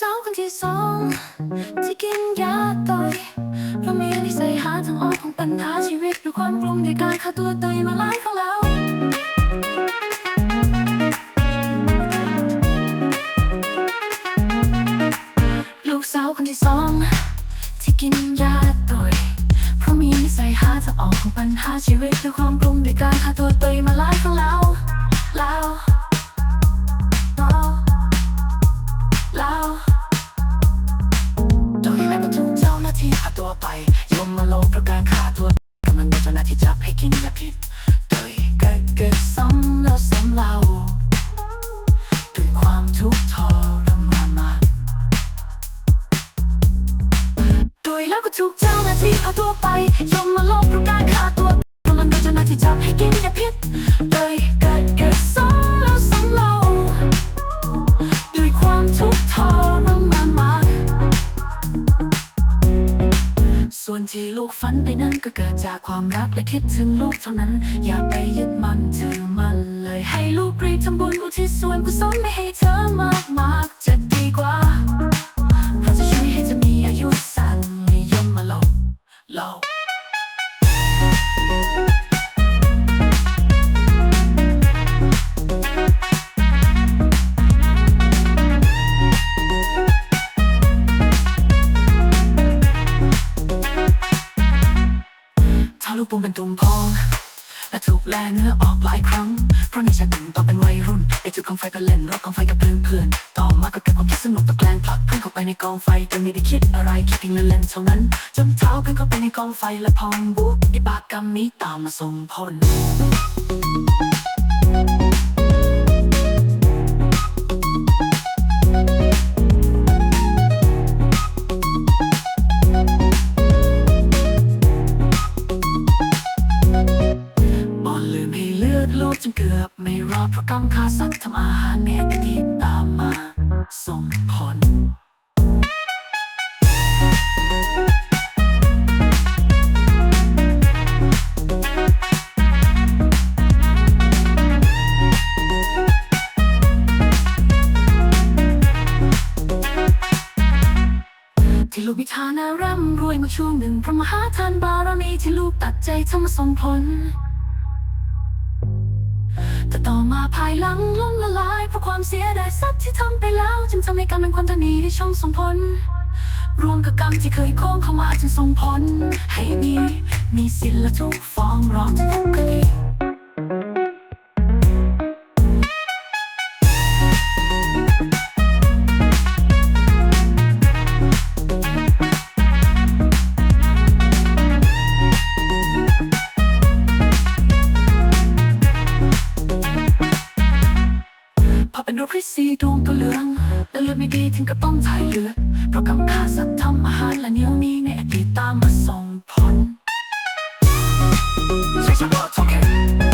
สาวคนที่สองที่กินยาต่อยเพราะมีนิสัยหาทางออกของปัญหาชีวิตด้วยความกลุ้มในการฆ่าตัวตายมาหลายครั้งแล้วลูกสาวคนที่สองที่กินยาต่อยเพราะมีนิสัยหาทางออกของปัญหาชีวิตด้วยความกลุ้มในการฆ่าตัวตายมาหลายครั้งแล้ว ยมมาะการฆ่าตัวกำลังโดนเจ้าหน้าที่จับให้กินยาพิษโดยเกิดเกิดซ้ำแล้วซ้ำเล่าด้วยความทุกข์ทรมานมากโดยแล้วก็ถูกเจ้าหน้าที่พาตัวไปยมมาล ฝันไปนั้นก็เกิดจากความรักและคิดถึงลูกเท่านั้น อย่าไปยึดมันถือมันเลยให้ลูกรีบทำบุญอุทิศส่วนกุศลไม่ให้เธอมา ลูกปุ่มเป็นตุ่มพองและถูกแล่เนื้อออกหลายครั้ง เพราะในชาติหนึ่งตอนเป็นวัยรุ่นไอจุดกองไฟก็เล่นรถกองไฟกับเพื่อนเพื่อนๆต่อมาก็เก็บความคิดสนุกตะแกล้งผลักเพื่อนเข้าไปในกองไฟแต่ไม่ได้คิดอะไรคิดเพียงเล่นๆเท่านั้น จนเท้าเพื่อนเข้าไปในกองไฟและพองบุกอิบากกรรมนี้ตามมาส่งผล รอดเพราะกำขาสัตว์ทำอาหารเมตที่ตามมาส่งผลที่ลูกมีฐานะร่ำรวยมาช่วงหนึ่งพระมหาทานบารมีที่ลูกตัดใจทำมาส่งผล แต่ต่อมาภายหลังล้มละลายเพราะความเสียดายทรัพย์ที่ทำไปแล้ว จึงทำให้กรรมเป็นความตนีที่ช่องส่งผลรวมกับกรรมที่เคยโค้งเข้ามาจึงส่งผลให้มี มีศิลและทุกฟ้องร้องทุกคดี พอเป็นโรคพิษซีดวงตัวเหลืองและเลือดไม่ดีถึงกับต้องถ่ายเลือดเพราะกำฆ่าสัตว์ทำอาหารและเหนียวนี้ในอดีตตามมาส่งผลใช้เฉพาะทองแข็ง